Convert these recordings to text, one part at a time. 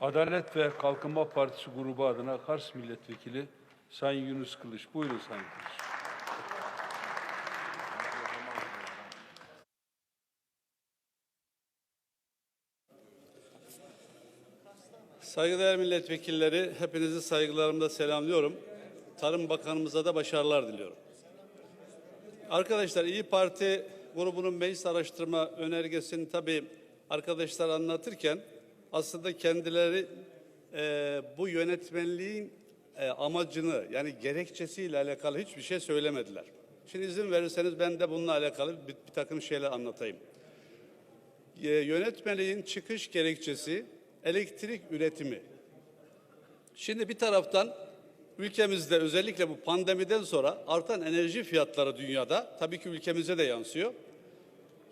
Adalet ve Kalkınma Partisi grubu adına Kars Milletvekili Sayın Yunus Kılıç. Buyurun Sayın Kılıç. Saygıdeğer milletvekilleri, hepinizi saygılarımla selamlıyorum. Tarım Bakanımıza da başarılar diliyorum. Arkadaşlar İyi Parti grubunun meclis araştırma önergesini tabii arkadaşlar anlatırken aslında kendileri e, bu yönetmenliğin e, amacını yani gerekçesiyle alakalı hiçbir şey söylemediler. Şimdi izin verirseniz ben de bununla alakalı bir, bir takım şeyler anlatayım. E, yönetmeliğin çıkış gerekçesi elektrik üretimi. Şimdi bir taraftan ülkemizde özellikle bu pandemiden sonra artan enerji fiyatları dünyada tabii ki ülkemize de yansıyor.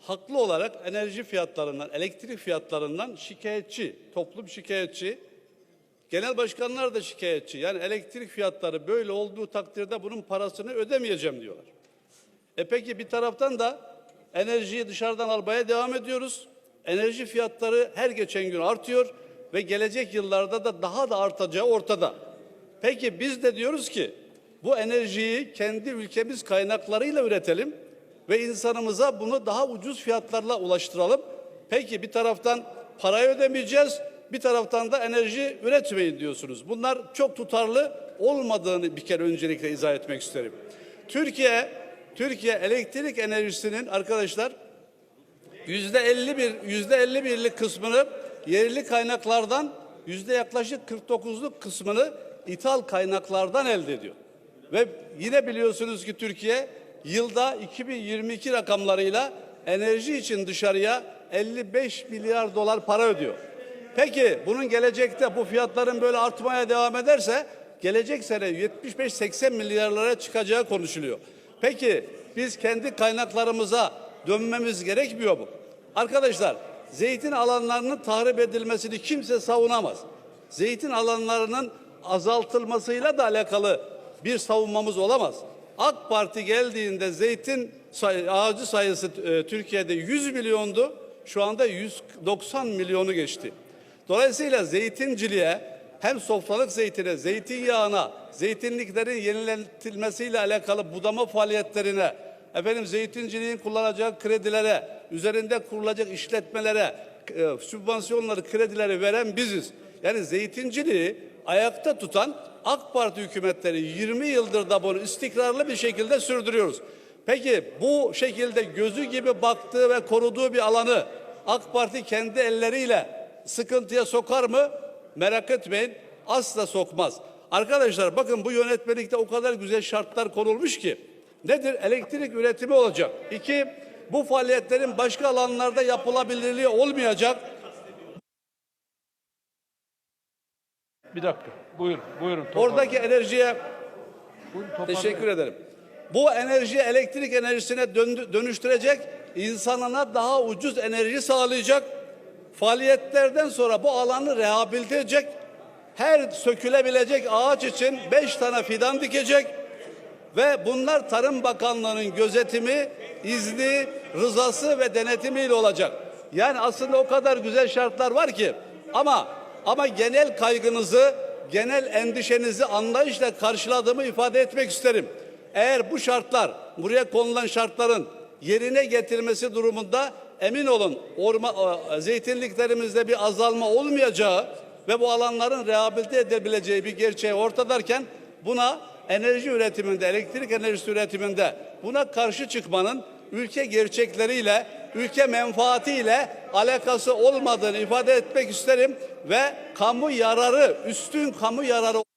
Haklı olarak enerji fiyatlarından, elektrik fiyatlarından şikayetçi, toplum şikayetçi, genel başkanlar da şikayetçi. Yani elektrik fiyatları böyle olduğu takdirde bunun parasını ödemeyeceğim diyorlar. E peki bir taraftan da enerjiyi dışarıdan almaya devam ediyoruz. Enerji fiyatları her geçen gün artıyor ve gelecek yıllarda da daha da artacağı ortada. Peki biz de diyoruz ki bu enerjiyi kendi ülkemiz kaynaklarıyla üretelim ve insanımıza bunu daha ucuz fiyatlarla ulaştıralım. Peki bir taraftan parayı ödemeyeceğiz, bir taraftan da enerji üretmeyin diyorsunuz. Bunlar çok tutarlı olmadığını bir kere öncelikle izah etmek isterim. Türkiye Türkiye elektrik enerjisinin arkadaşlar yüzde 51 yüzde 51'lik kısmını yerli kaynaklardan yüzde yaklaşık 49'luk kısmını ithal kaynaklardan elde ediyor. Ve yine biliyorsunuz ki Türkiye yılda 2022 rakamlarıyla enerji için dışarıya 55 milyar dolar para ödüyor. Peki bunun gelecekte bu fiyatların böyle artmaya devam ederse gelecek sene 75-80 milyarlara çıkacağı konuşuluyor. Peki biz kendi kaynaklarımıza dönmemiz gerekmiyor mu? Arkadaşlar zeytin alanlarının tahrip edilmesini kimse savunamaz. Zeytin alanlarının azaltılmasıyla da alakalı bir savunmamız olamaz. AK Parti geldiğinde zeytin say- ağacı sayısı e, Türkiye'de 100 milyondu. Şu anda 190 milyonu geçti. Dolayısıyla zeytinciliğe hem sofralık zeytine, zeytinyağına, zeytinliklerin yenilentilmesiyle alakalı budama faaliyetlerine, efendim zeytinciliğin kullanacağı kredilere, üzerinde kurulacak işletmelere, e, sübvansiyonları, kredileri veren biziz. Yani zeytinciliği ayakta tutan AK Parti hükümetleri 20 yıldır da bunu istikrarlı bir şekilde sürdürüyoruz. Peki bu şekilde gözü gibi baktığı ve koruduğu bir alanı AK Parti kendi elleriyle sıkıntıya sokar mı? Merak etmeyin asla sokmaz. Arkadaşlar bakın bu yönetmelikte o kadar güzel şartlar konulmuş ki. Nedir? Elektrik üretimi olacak. İki, bu faaliyetlerin başka alanlarda yapılabilirliği olmayacak. Bir dakika. Buyurun. Buyurun. Toparlan- Oradaki enerjiye toparlayın. Teşekkür ederim. Bu enerji elektrik enerjisine dönüştürecek, insanına daha ucuz enerji sağlayacak. Faaliyetlerden sonra bu alanı rehabilite edecek. Her sökülebilecek ağaç için beş tane fidan dikecek. Ve bunlar Tarım Bakanlığı'nın gözetimi, izni, rızası ve denetimiyle olacak. Yani aslında o kadar güzel şartlar var ki ama ama genel kaygınızı, genel endişenizi anlayışla karşıladığımı ifade etmek isterim. Eğer bu şartlar, buraya konulan şartların yerine getirmesi durumunda emin olun orma, e, zeytinliklerimizde bir azalma olmayacağı ve bu alanların rehabilite edebileceği bir gerçeği ortadarken buna enerji üretiminde, elektrik enerjisi üretiminde buna karşı çıkmanın ülke gerçekleriyle, ülke menfaatiyle alakası olmadığını ifade etmek isterim ve kamu yararı, üstün kamu yararı